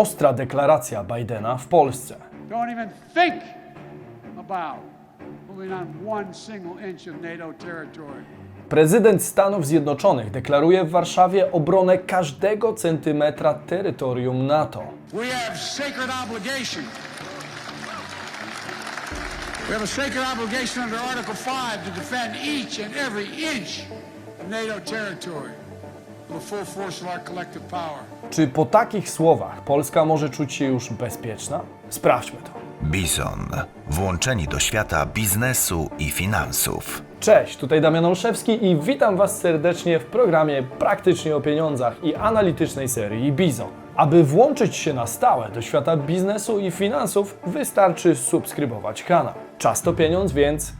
Ostra deklaracja Bidena w Polsce. Don't even think about moving on one single inch of NATO territory. Prezydent Stanów Zjednoczonych deklaruje w Warszawie obronę każdego centymetra terytorium NATO. We have sacred obligation. We have a sacred obligation under Article 5 to defend each and every inch of NATO territory with the full force of our collective power. Czy po takich słowach Polska może czuć się już bezpieczna? Sprawdźmy to. Bison. Włączeni do świata biznesu i finansów. Cześć, tutaj Damian Olszewski i witam Was serdecznie w programie Praktycznie o pieniądzach i analitycznej serii Bizon. Aby włączyć się na stałe do świata biznesu i finansów, wystarczy subskrybować kanał. Czas to pieniądz, więc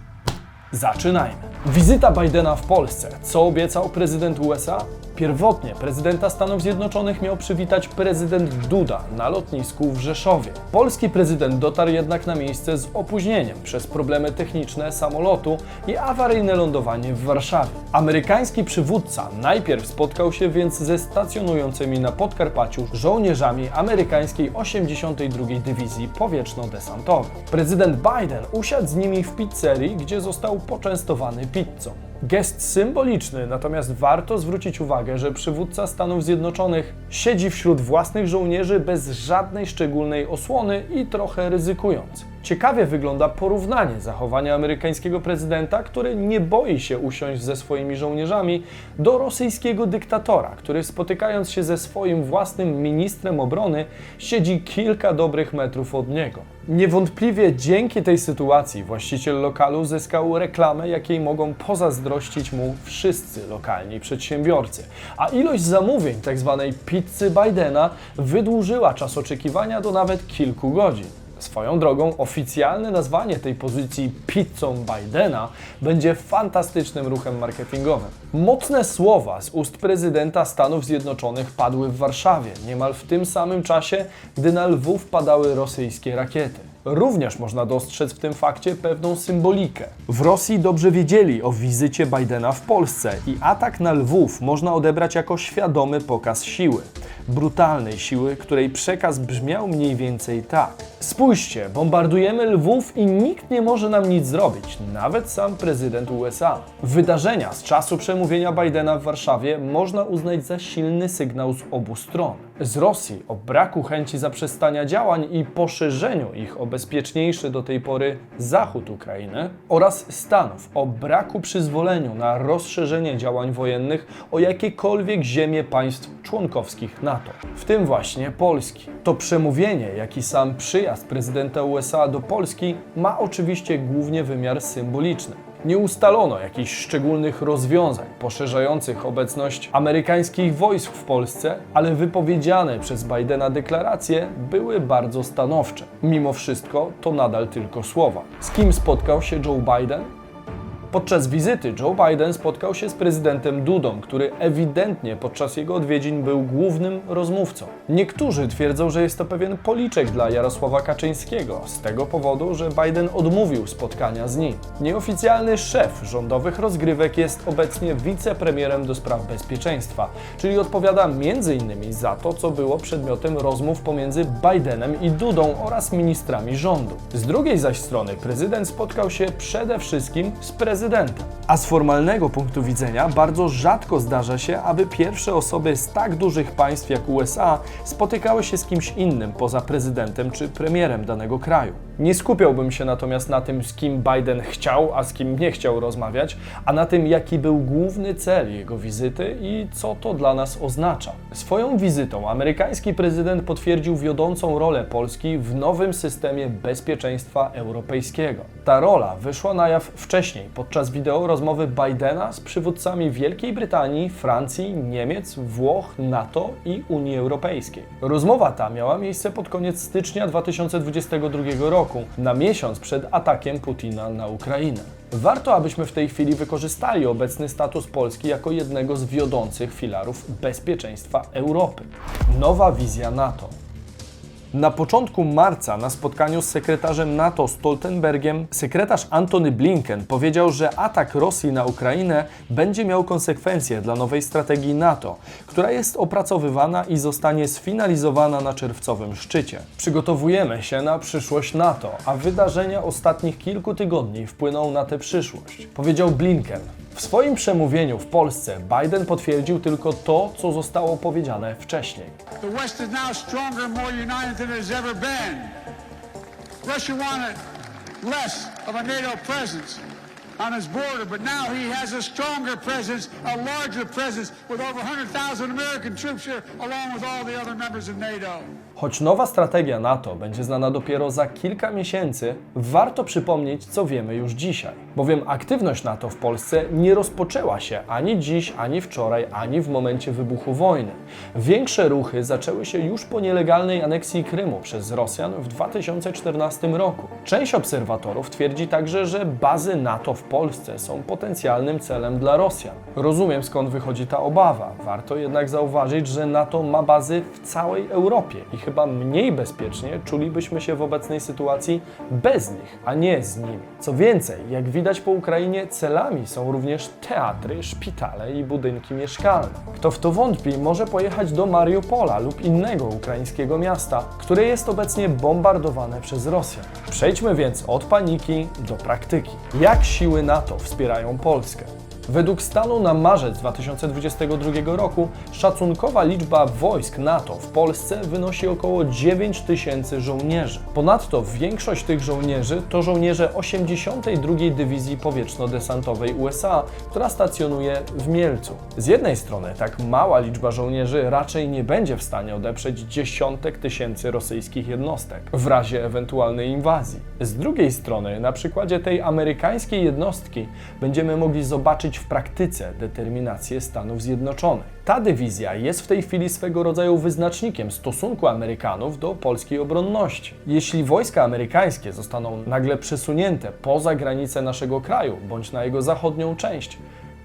zaczynajmy. Wizyta Bidena w Polsce. Co obiecał prezydent USA? Pierwotnie prezydenta Stanów Zjednoczonych miał przywitać prezydent Duda na lotnisku w Rzeszowie. Polski prezydent dotarł jednak na miejsce z opóźnieniem przez problemy techniczne samolotu i awaryjne lądowanie w Warszawie. Amerykański przywódca najpierw spotkał się więc ze stacjonującymi na Podkarpaciu żołnierzami amerykańskiej 82. Dywizji Powietrzno-Desantowej. Prezydent Biden usiadł z nimi w pizzerii, gdzie został poczęstowany pizzą. Gest symboliczny, natomiast warto zwrócić uwagę, że przywódca Stanów Zjednoczonych siedzi wśród własnych żołnierzy bez żadnej szczególnej osłony i trochę ryzykując. Ciekawie wygląda porównanie zachowania amerykańskiego prezydenta, który nie boi się usiąść ze swoimi żołnierzami, do rosyjskiego dyktatora, który spotykając się ze swoim własnym ministrem obrony, siedzi kilka dobrych metrów od niego. Niewątpliwie dzięki tej sytuacji właściciel lokalu zyskał reklamę, jakiej mogą pozazdrościć mu wszyscy lokalni przedsiębiorcy. A ilość zamówień tzw. pizzy Bidena wydłużyła czas oczekiwania do nawet kilku godzin. Swoją drogą, oficjalne nazwanie tej pozycji pizzą Bidena będzie fantastycznym ruchem marketingowym. Mocne słowa z ust prezydenta Stanów Zjednoczonych padły w Warszawie, niemal w tym samym czasie, gdy na Lwów padały rosyjskie rakiety. Również można dostrzec w tym fakcie pewną symbolikę. W Rosji dobrze wiedzieli o wizycie Bidena w Polsce i atak na Lwów można odebrać jako świadomy pokaz siły. Brutalnej siły, której przekaz brzmiał mniej więcej tak. Spójrzcie, bombardujemy Lwów i nikt nie może nam nic zrobić, nawet sam prezydent USA. Wydarzenia z czasu przemówienia Bidena w Warszawie można uznać za silny sygnał z obu stron. Z Rosji o braku chęci zaprzestania działań i poszerzeniu ich o bezpieczniejszy do tej pory zachód Ukrainy oraz Stanów o braku przyzwolenia na rozszerzenie działań wojennych o jakiekolwiek ziemie państw członkowskich NATO, w tym właśnie Polski. To przemówienie, jak i sam przyjazd prezydenta USA do Polski ma oczywiście głównie wymiar symboliczny. Nie ustalono jakichś szczególnych rozwiązań poszerzających obecność amerykańskich wojsk w Polsce, ale wypowiedziane przez Bidena deklaracje były bardzo stanowcze. Mimo wszystko to nadal tylko słowa. Z kim spotkał się Joe Biden? Podczas wizyty Joe Biden spotkał się z prezydentem Dudą, który ewidentnie podczas jego odwiedzin był głównym rozmówcą. Niektórzy twierdzą, że jest to pewien policzek dla Jarosława Kaczyńskiego, z tego powodu, że Biden odmówił spotkania z nim. Nieoficjalny szef rządowych rozgrywek jest obecnie wicepremierem do spraw bezpieczeństwa, czyli odpowiada m.in. za to, co było przedmiotem rozmów pomiędzy Bidenem i Dudą oraz ministrami rządu. Z drugiej zaś strony prezydent spotkał się przede wszystkim z prezydentem. A z formalnego punktu widzenia bardzo rzadko zdarza się, aby pierwsze osoby z tak dużych państw jak USA spotykały się z kimś innym poza prezydentem czy premierem danego kraju. Nie skupiałbym się natomiast na tym, z kim Biden chciał, a z kim nie chciał rozmawiać, a na tym, jaki był główny cel jego wizyty i co to dla nas oznacza. Swoją wizytą amerykański prezydent potwierdził wiodącą rolę Polski w nowym systemie bezpieczeństwa europejskiego. Ta rola wyszła na jaw wcześniej, podczas wideo rozmowy Bidena z przywódcami Wielkiej Brytanii, Francji, Niemiec, Włoch, NATO i Unii Europejskiej. Rozmowa ta miała miejsce pod koniec stycznia 2022 roku, na miesiąc przed atakiem Putina na Ukrainę. Warto, abyśmy w tej chwili wykorzystali obecny status Polski jako jednego z wiodących filarów bezpieczeństwa Europy. Nowa wizja NATO. Na początku marca na spotkaniu z sekretarzem NATO Stoltenbergiem sekretarz Antony Blinken powiedział, że atak Rosji na Ukrainę będzie miał konsekwencje dla nowej strategii NATO, która jest opracowywana i zostanie sfinalizowana na czerwcowym szczycie. Przygotowujemy się na przyszłość NATO, a wydarzenia ostatnich kilku tygodni wpłyną na tę przyszłość, powiedział Blinken. W swoim przemówieniu w Polsce Biden potwierdził tylko to, co zostało powiedziane wcześniej. The West is now stronger and more united than it has ever been. Russia wanted less of a NATO presence on border, but now he has a stronger presence, a larger presence, with over 100,000 American troops here, along with all the other members of NATO. Choć nowa strategia NATO będzie znana dopiero za kilka miesięcy, warto przypomnieć, co wiemy już dzisiaj. Bowiem aktywność NATO w Polsce nie rozpoczęła się ani dziś, ani wczoraj, ani w momencie wybuchu wojny. Większe ruchy zaczęły się już po nielegalnej aneksji Krymu przez Rosjan w 2014 roku. Część obserwatorów twierdzi także, że bazy NATO w Polsce są potencjalnym celem dla Rosjan. Rozumiem skąd wychodzi ta obawa. Warto jednak zauważyć, że NATO ma bazy w całej Europie i chyba mniej bezpiecznie czulibyśmy się w obecnej sytuacji bez nich, a nie z nimi. Co więcej, jak widać po Ukrainie, celami są również teatry, szpitale i budynki mieszkalne. Kto w to wątpi, może pojechać do Mariupola lub innego ukraińskiego miasta, które jest obecnie bombardowane przez Rosjan. Przejdźmy więc od paniki do praktyki. Jak siły NATO wspierają Polskę? Według stanu na marzec 2022 roku szacunkowa liczba wojsk NATO w Polsce wynosi około 9 tysięcy żołnierzy. Ponadto większość tych żołnierzy to żołnierze 82 Dywizji Powietrzno-Desantowej USA, która stacjonuje w Mielcu. Z jednej strony tak mała liczba żołnierzy raczej nie będzie w stanie odeprzeć dziesiątek tysięcy rosyjskich jednostek w razie ewentualnej inwazji. Z drugiej strony, na przykładzie tej amerykańskiej jednostki będziemy mogli zobaczyć w praktyce determinację Stanów Zjednoczonych. Ta dywizja jest w tej chwili swego rodzaju wyznacznikiem stosunku Amerykanów do polskiej obronności. Jeśli wojska amerykańskie zostaną nagle przesunięte poza granice naszego kraju bądź na jego zachodnią część,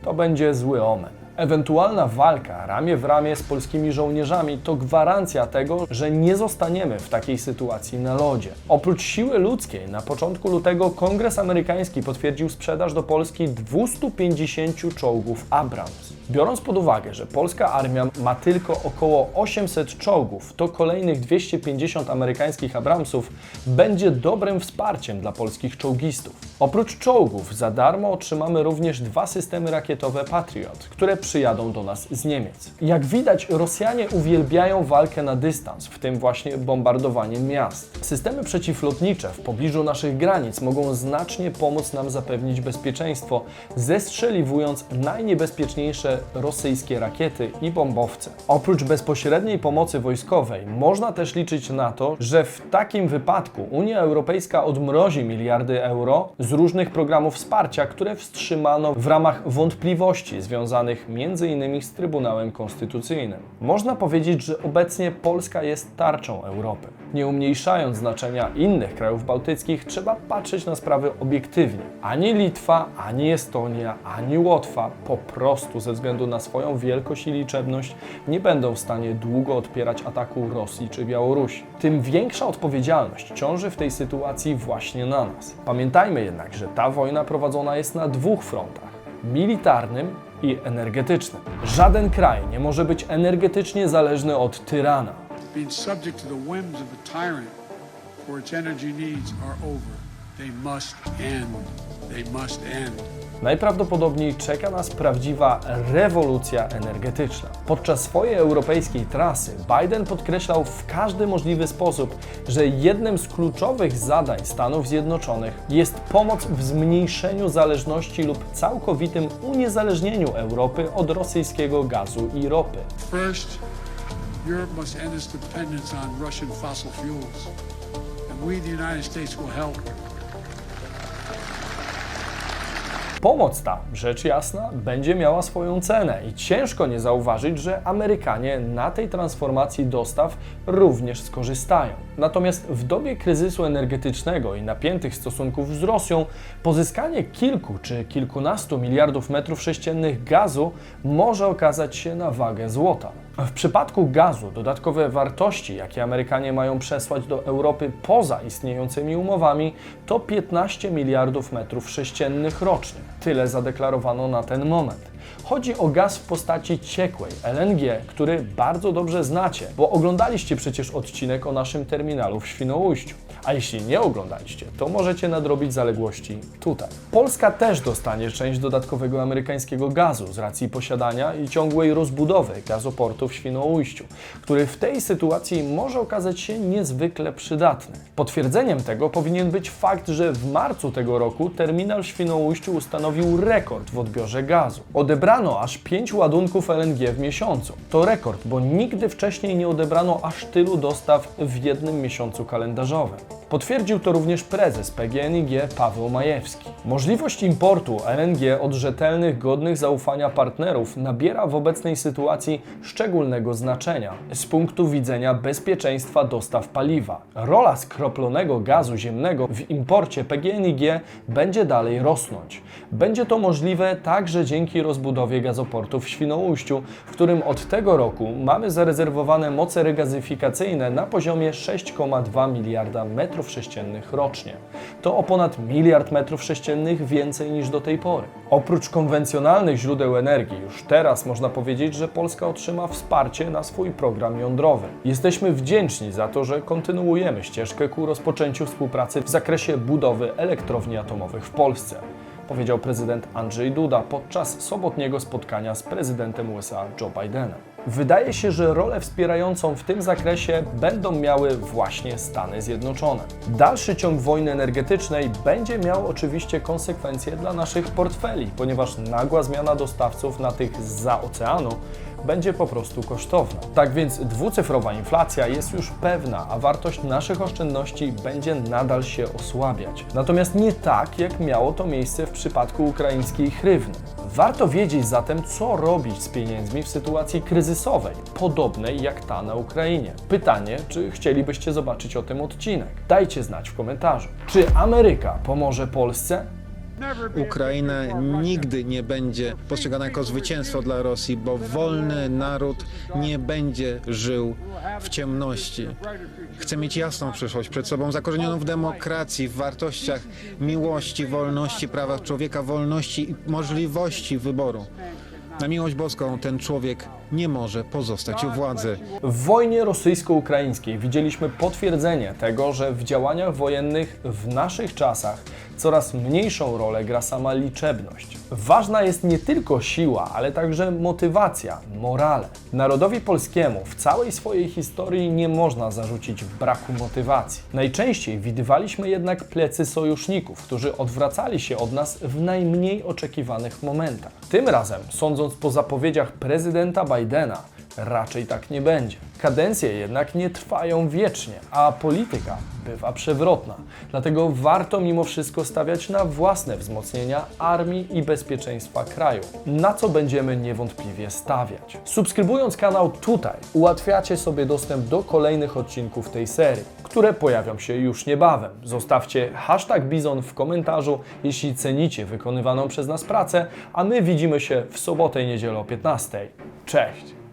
to będzie zły omen. Ewentualna walka ramię w ramię z polskimi żołnierzami to gwarancja tego, że nie zostaniemy w takiej sytuacji na lodzie. Oprócz siły ludzkiej, na początku lutego Kongres Amerykański potwierdził sprzedaż do Polski 250 czołgów Abrams. Biorąc pod uwagę, że polska armia ma tylko około 800 czołgów, to kolejnych 250 amerykańskich Abramsów będzie dobrym wsparciem dla polskich czołgistów. Oprócz czołgów za darmo otrzymamy również dwa systemy rakietowe Patriot, które przyjadą do nas z Niemiec. Jak widać, Rosjanie uwielbiają walkę na dystans, w tym właśnie bombardowaniem miast. Systemy przeciwlotnicze w pobliżu naszych granic mogą znacznie pomóc nam zapewnić bezpieczeństwo, zestrzeliwując najniebezpieczniejsze rosyjskie rakiety i bombowce. Oprócz bezpośredniej pomocy wojskowej, można też liczyć na to, że w takim wypadku Unia Europejska odmrozi miliardy euro z różnych programów wsparcia, które wstrzymano w ramach wątpliwości związanych m.in. z Trybunałem Konstytucyjnym. Można powiedzieć, że obecnie Polska jest tarczą Europy. Nie umniejszając znaczenia innych krajów bałtyckich, trzeba patrzeć na sprawy obiektywnie. Ani Litwa, ani Estonia, ani Łotwa po prostu ze względu na swoją wielkość i liczebność nie będą w stanie długo odpierać ataku Rosji czy Białorusi. Tym większa odpowiedzialność ciąży w tej sytuacji właśnie na nas. Pamiętajmy jednak, że ta wojna prowadzona jest na dwóch frontach militarnym i energetycznym. Żaden kraj nie może być energetycznie zależny od tyrana. They must end. They must end. Najprawdopodobniej czeka nas prawdziwa rewolucja energetyczna. Podczas swojej europejskiej trasy Biden podkreślał w każdy możliwy sposób, że jednym z kluczowych zadań Stanów Zjednoczonych jest pomoc w zmniejszeniu zależności lub całkowitym uniezależnieniu Europy od rosyjskiego gazu i ropy. First, Europe must end its dependence on Russian fossil fuels. And we, the United States, will help. Pomoc ta, rzecz jasna, będzie miała swoją cenę i ciężko nie zauważyć, że Amerykanie na tej transformacji dostaw również skorzystają. Natomiast w dobie kryzysu energetycznego i napiętych stosunków z Rosją, pozyskanie kilku czy kilkunastu miliardów metrów sześciennych gazu może okazać się na wagę złota. W przypadku gazu dodatkowe wartości, jakie Amerykanie mają przesłać do Europy poza istniejącymi umowami, to 15 miliardów metrów sześciennych rocznie. Tyle zadeklarowano na ten moment. Chodzi o gaz w postaci ciekłej, LNG, który bardzo dobrze znacie, bo oglądaliście przecież odcinek o naszym terminalu w Świnoujściu. A jeśli nie oglądaliście, to możecie nadrobić zaległości tutaj. Polska też dostanie część dodatkowego amerykańskiego gazu z racji posiadania i ciągłej rozbudowy gazoportu w Świnoujściu, który w tej sytuacji może okazać się niezwykle przydatny. Potwierdzeniem tego powinien być fakt, że w marcu tego roku terminal w Świnoujściu ustanowił rekord w odbiorze gazu. Odebrano aż 5 ładunków LNG w miesiącu. To rekord, bo nigdy wcześniej nie odebrano aż tylu dostaw w jednym miesiącu kalendarzowym. Potwierdził to również prezes PGNiG Paweł Majewski. Możliwość importu LNG od rzetelnych, godnych zaufania partnerów nabiera w obecnej sytuacji szczególnego znaczenia z punktu widzenia bezpieczeństwa dostaw paliwa. Rola skroplonego gazu ziemnego w imporcie PGNiG będzie dalej rosnąć. Będzie to możliwe także dzięki rozbudowie gazoportu w Świnoujściu, w którym od tego roku mamy zarezerwowane moce regazyfikacyjne na poziomie 6,2 miliarda metrów sześciennych rocznie. To o ponad miliard metrów sześciennych więcej niż do tej pory. Oprócz konwencjonalnych źródeł energii, już teraz można powiedzieć, że Polska otrzyma wsparcie na swój program jądrowy. Jesteśmy wdzięczni za to, że kontynuujemy ścieżkę ku rozpoczęciu współpracy w zakresie budowy elektrowni atomowych w Polsce powiedział prezydent Andrzej Duda podczas sobotniego spotkania z prezydentem USA Joe Bidenem. Wydaje się, że rolę wspierającą w tym zakresie będą miały właśnie Stany Zjednoczone. Dalszy ciąg wojny energetycznej będzie miał oczywiście konsekwencje dla naszych portfeli, ponieważ nagła zmiana dostawców na tych zza oceanu będzie po prostu kosztowna. Tak więc dwucyfrowa inflacja jest już pewna, a wartość naszych oszczędności będzie nadal się osłabiać. Natomiast nie tak, jak miało to miejsce w przypadku ukraińskiej hrywny. Warto wiedzieć zatem, co robić z pieniędzmi w sytuacji kryzysowej, podobnej jak ta na Ukrainie. Pytanie, czy chcielibyście zobaczyć o tym odcinek? Dajcie znać w komentarzu. Czy Ameryka pomoże Polsce? Ukraina nigdy nie będzie postrzegana jako zwycięstwo dla Rosji, bo wolny naród nie będzie żył w ciemności. Chce mieć jasną przyszłość przed sobą, zakorzenioną w demokracji, w wartościach miłości, wolności, prawach człowieka, wolności i możliwości wyboru. Na miłość boską ten człowiek nie może pozostać u władzy. W wojnie rosyjsko-ukraińskiej widzieliśmy potwierdzenie tego, że w działaniach wojennych w naszych czasach coraz mniejszą rolę gra sama liczebność. Ważna jest nie tylko siła, ale także motywacja, morale. Narodowi polskiemu w całej swojej historii nie można zarzucić braku motywacji. Najczęściej widywaliśmy jednak plecy sojuszników, którzy odwracali się od nas w najmniej oczekiwanych momentach. Tym razem, sądząc po zapowiedziach prezydenta Bidena, raczej tak nie będzie. Kadencje jednak nie trwają wiecznie, a polityka bywa przewrotna. Dlatego warto mimo wszystko stawiać na własne wzmocnienia armii i bezpieczeństwa kraju, na co będziemy niewątpliwie stawiać. Subskrybując kanał tutaj, ułatwiacie sobie dostęp do kolejnych odcinków tej serii, które pojawią się już niebawem. Zostawcie hashtag Bizon w komentarzu, jeśli cenicie wykonywaną przez nas pracę, a my widzimy się w sobotę i niedzielę o 15. Cześć!